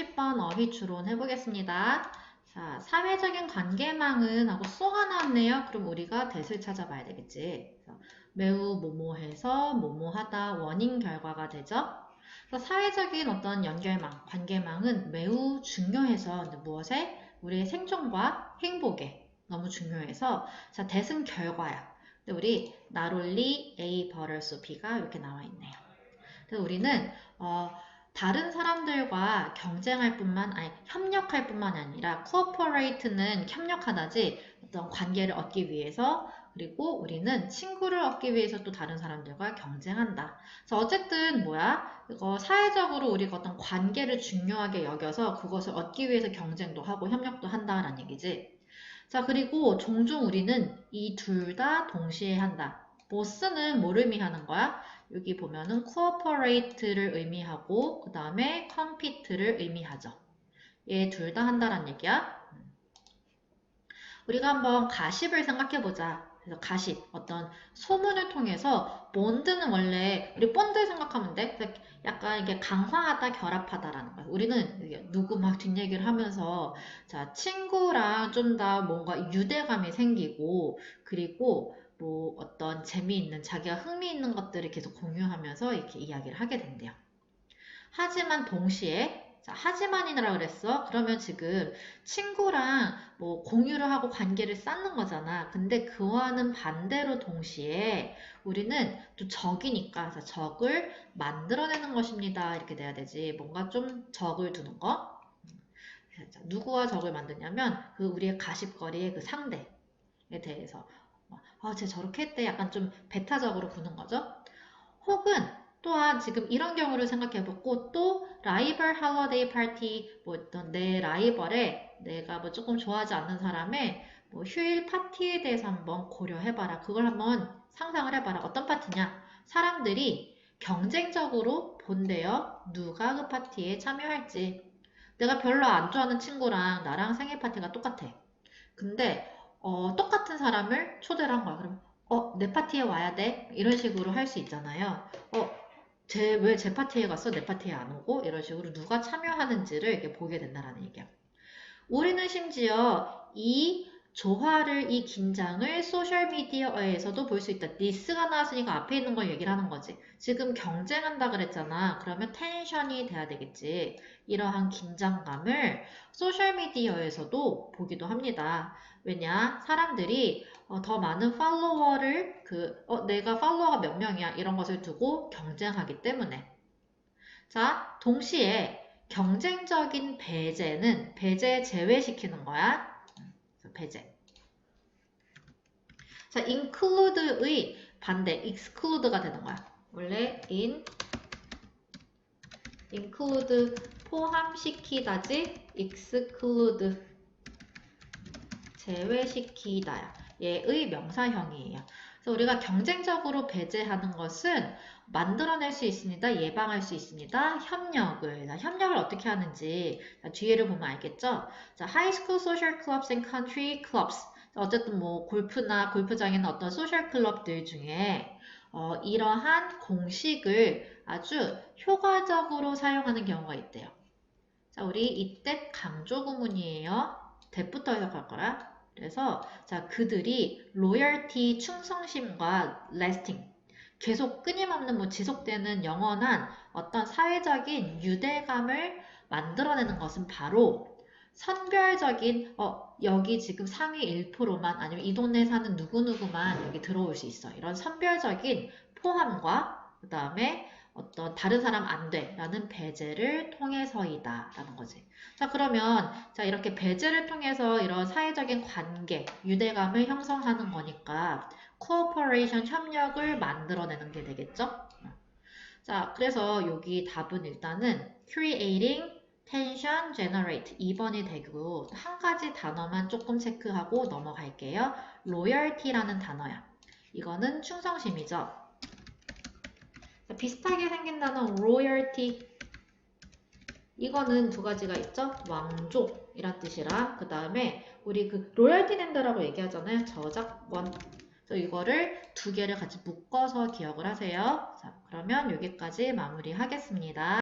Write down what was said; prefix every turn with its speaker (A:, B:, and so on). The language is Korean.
A: 30번 어휘 추론 해보겠습니다. 자, 사회적인 관계망은 하고 쏘가 나왔네요. 그럼 우리가 대을 찾아봐야 되겠지. 매우 모모해서 모모하다 원인 결과가 되죠. 사회적인 어떤 연결망, 관계망은 매우 중요해서 무엇에? 우리의 생존과 행복에 너무 중요해서 자, 대승 결과야. 근데 우리 나롤리 A 버럴소 B가 이렇게 나와 있네요. 그래서 우리는 어, 다른 사람들과 경쟁할 뿐만 아니 협력할 뿐만 아니라 cooperate는 협력하다지 어떤 관계를 얻기 위해서 그리고 우리는 친구를 얻기 위해서 또 다른 사람들과 경쟁한다. 그래서 어쨌든 뭐야? 이거 사회적으로 우리가 어떤 관계를 중요하게 여겨서 그것을 얻기 위해서 경쟁도 하고 협력도 한다라는 얘기지. 자, 그리고 종종 우리는 이 둘 다 동시에 한다. 보스는 뭘 의미하는 거야? 여기 보면은 cooperate를 의미하고 그 다음에 compete를 의미하죠. 얘 둘 다 한다란 얘기야. 우리가 한번 가십을 생각해 보자. 그래서 가십, 어떤 소문을 통해서 본드는 원래 우리 본드 생각하면 돼. 약간 이게 강화하다, 결합하다라는 거야. 우리는 누구 막 뒷얘기를 하면서 자 친구랑 좀 더 뭔가 유대감이 생기고 그리고 뭐 어떤 재미있는 자기가 흥미있는 것들을 계속 공유하면서 이렇게 이야기를 하게 된대요. 하지만 동시에 자, 하지만이라 그랬어. 그러면 지금 친구랑 뭐 공유를 하고 관계를 쌓는 거잖아. 근데 그와는 반대로 동시에 우리는 또 적이니까 자, 적을 만들어내는 것입니다. 이렇게 돼야 되지. 뭔가 좀 적을 두는 거. 자, 누구와 적을 만드냐면 그 우리의 가십거리의 그 상대에 대해서 아, 쟤 저렇게 했대. 약간 좀 배타적으로 구는 거죠. 혹은 또한 지금 이런 경우를 생각해보고 또 라이벌 할러데이 파티 뭐 어떤 내 라이벌에 내가 뭐 조금 좋아하지 않는 사람의 뭐 휴일 파티에 대해서 한번 고려해봐라. 그걸 한번 상상을 해봐라. 어떤 파티냐? 사람들이 경쟁적으로 본대요. 누가 그 파티에 참여할지. 내가 별로 안 좋아하는 친구랑 나랑 생일 파티가 똑같아. 근데 어, 똑같은 사람을 초대를 한 거야. 그럼 어, 내 파티에 와야 돼? 이런 식으로 할 수 있잖아요. 어, 제, 왜제 파티에 갔어? 내 파티에 안 오고? 이런 식으로 누가 참여하는지를 이렇게 보게 된다는 얘기야. 우리는 심지어 이 조화를, 이 긴장을 소셜미디어에서도 볼 수 있다. 니스가 나왔으니까 앞에 있는 걸 얘기를 하는 거지. 지금 경쟁한다 그랬잖아. 그러면 텐션이 돼야 되겠지. 이러한 긴장감을 소셜미디어에서도 보기도 합니다. 왜냐? 사람들이 어, 더 많은 팔로워를 그, 어, 내가 팔로워가 몇 명이야. 이런 것을 두고 경쟁하기 때문에. 자, 동시에 경쟁적인 배제는 배제 제외시키는 거야. 배제. 자, include의 반대, exclude가 되는 거야. 원래 in, include 포함시키다지, exclude 제외시키다야. 얘의 명사형이에요. 그래서 우리가 경쟁적으로 배제하는 것은 만들어낼 수 있습니다. 예방할 수 있습니다. 협력을. 자, 협력을 어떻게 하는지 자, 뒤에를 보면 알겠죠? 자, High School Social Clubs and Country Clubs. 어쨌든 뭐 골프나 골프장에는 어떤 소셜 클럽들 중에 어, 이러한 공식을 아주 효과적으로 사용하는 경우가 있대요. 자, 우리 이때 강조 구문이에요. 대부터 해석할 거야. 그래서 자 그들이 로열티 충성심과 lasting 계속 끊임없는 뭐 지속되는 영원한 어떤 사회적인 유대감을 만들어내는 것은 바로 선별적인 어 여기 지금 상위 1%만 아니면 이 동네에 사는 누구누구만 여기 들어올 수 있어. 이런 선별적인 포함과 그 다음에 어떤 다른 사람 안 돼. 라는 배제를 통해서이다. 라는 거지. 자, 그러면, 자, 이렇게 배제를 통해서 이런 사회적인 관계, 유대감을 형성하는 거니까, cooperation, 협력을 만들어내는 게 되겠죠? 자, 그래서 여기 답은 일단은 creating, tension, generate 2번이 되고, 한 가지 단어만 조금 체크하고 넘어갈게요. loyalty라는 단어야. 이거는 충성심이죠. 비슷하게 생긴 단어 royalty 이거는 두 가지가 있죠. 왕족이란 뜻이랑 그 다음에 우리 그 로열티 낸다라고 얘기하잖아요. 저작권. 그래서 이거를 두 개를 같이 묶어서 기억을 하세요. 자, 그러면 여기까지 마무리하겠습니다.